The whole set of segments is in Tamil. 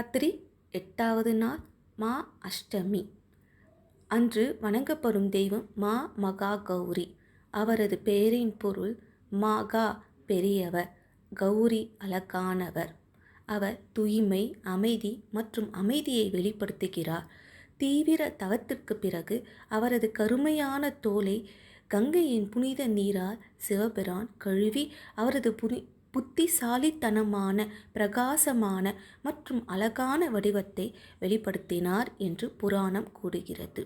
ராத்திரி எட்டாவது நாள் மா அஷ்டமி. அன்று வணங்கப்படும் தெய்வம் மா மகா கௌரி அவரது பெயரின் பொருள் மாகா பெரியவர் கௌரி அழகானவர். அவர் தூய்மை அமைதி மற்றும் அமைதியை வெளிப்படுத்துகிறார். தீவிர தவத்திற்கு பிறகு அவரது கருமையான தோலை கங்கையின் புனித நீரால் சிவபெரான் கழுவி அவரது புனி புத்திசாலித்தனமான பிரகாசமான மற்றும் அழகான வடிவத்தை வெளிப்படுத்தினார் என்று புராணம் கூறுகிறது.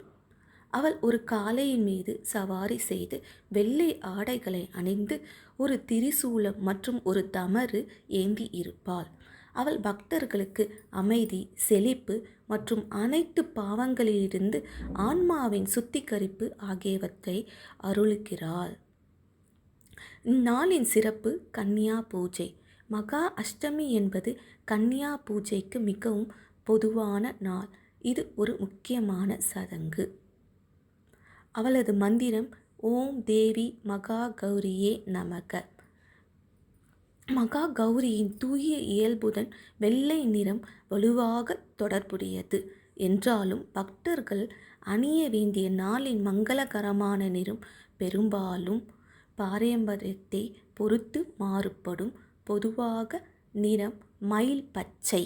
அவள் ஒரு காளையின் மீது சவாரி செய்து வெள்ளை ஆடைகளை அணிந்து ஒரு திரிசூலம் மற்றும் ஒரு தமறு ஏந்தி இருப்பாள். அவள் பக்தர்களுக்கு அமைதி செழிப்பு மற்றும் அனைத்து பாவங்களிலிருந்து ஆன்மாவின் சுத்திகரிப்பு ஆகியவற்றை அருளுகிறாள். இந்நாளின் சிறப்பு கன்னியா பூஜை. மகா அஷ்டமி என்பது கன்னியா பூஜைக்கு மிகவும் பொதுவான நாள். இது ஒரு முக்கியமான சடங்கு. அவளது மந்திரம் ஓம் தேவி மகா கௌரியே நமக மகா கௌரியின் தூய இயல்புடன் வெள்ளை நிறம் வலுவாக தொடர்புடையது. என்றாலும் பக்தர்கள் அணிய வேண்டிய நாளின் மங்களகரமான நிறம் பெரும்பாலும் பாரம்பரியத்தை பொறுத்து மாறுபடும் பொதுவாக நிறம் மயில் பச்சை.